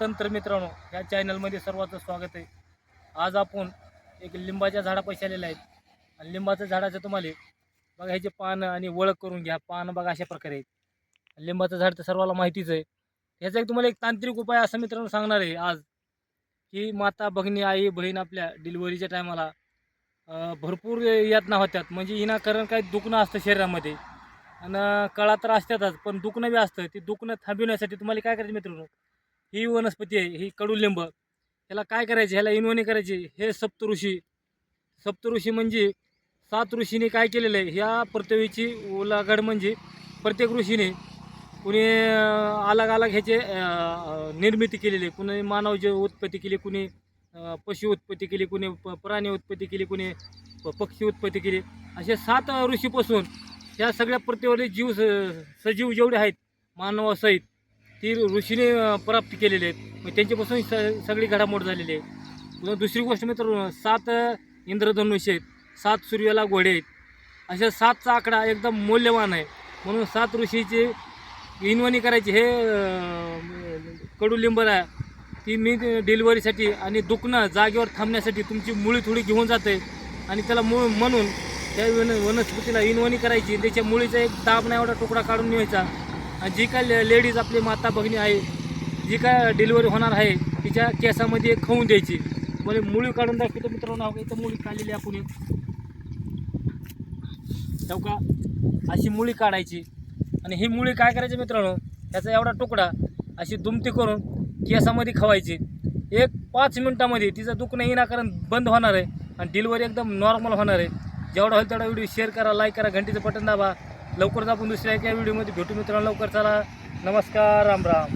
तंत्र मित्रांनो या चॅनलमध्ये सर्वांचं स्वागत आहे. आज आपण एक लिंबाच्या झाडापाशी आलेले आहेत आणि लिंबाचं झाडाचं तुम्हाला बघा ह्याचे पानं आणि ओळख करून घ्या पानं बघा अशा प्रकारे आहेत. लिंबाचं झाड तर सर्वाला माहितीच आहे. ह्याचा एक तुम्हाला एक तांत्रिक उपाय असं मित्रांनो सांगणार आहे आज की माता भगिनी आई बहीण आपल्या डिलिव्हरीच्या टायमाला भरपूर यातना होत्यात म्हणजे हिना कारण काही दुखणं असतं शरीरामध्ये. आणि कळा तर असतातच पण दुखणं बी असतं. ते दुखणं थांबविण्यासाठी तुम्हाला काय करायचं मित्रांनो? ही वनस्पती आहे ही कडुलिंब. ह्याला काय करायचे? ह्याला इनवणी करायची. हे सप्तऋषी सप्तऋषी म्हणजे सात ऋषीने काय केलेलं आहे? ह्या पृथ्वीची उलागड म्हणजे प्रत्येक ऋषीने कुणी अलग अलग ह्याचे निर्मिती केलेली आहे. कुणी मानव उत्पत्ती केली कुणी पशु उत्पत्ती केली कुणी प- प्राणी उत्पत्ती केली कुणी प- पक्षी उत्पत्ती केली. असे सात ऋषीपासून ह्या सगळ्या पृथ्वीवरील जीव स- सजीव जेवढे आहेत मानवासहित ती ऋषीने प्राप्त केलेले आहेत. मग त्यांच्यापासून स सगळी घडामोड झालेली आहे दुसरी गोष्ट मित्र सात इंद्रधनुष्य आहेत. सात सूर्याला घोडे आहेत. अशा सातचा आकडा एकदम मौल्यवान आहे. म्हणून सात ऋषीचे इनवणी करायची हे कडुलिंबर आहे ती मी डिलिव्हरीसाठी आणि दुखणं जागेवर थांबण्यासाठी तुमची मुळी थोडी घेऊन जाते. आणि त्याला मूळ म्हणून त्या वन वनस्पतीला इनवणी करायची. त्याच्या मुळीचा एक दाबणा एवढा तुकडा काढून न्यायचा. जी काय लेडीज आपली माता भगिनी आहे जी काय डिलिव्हरी होणार आहे तिच्या केसामध्ये खाऊन द्यायची. म्हणजे मुळी काढून दाखवतो मित्रांनो इथं मुळी काढलेली आपण एक. का? अशी मुळी काढायची. आणि ही मुळी काय करायची मित्रांनो ह्याचा एवढा तुकडा अशी दुमती करून केसामध्ये खवायची. एक पाच मिनटामध्ये तिचं दुखणं येणाकरण बंद होणार आहे आणि डिलिव्हरी एकदम नॉर्मल होणार आहे. जेवढा होईल तेवढा व्हिडिओ शेअर करा लाईक करा घंटीचं बटन दाबा. लवकरच आपण दुसऱ्या एका व्हिडिओमध्ये भेटू मित्रांनो. लवकर चला. नमस्कार राम राम.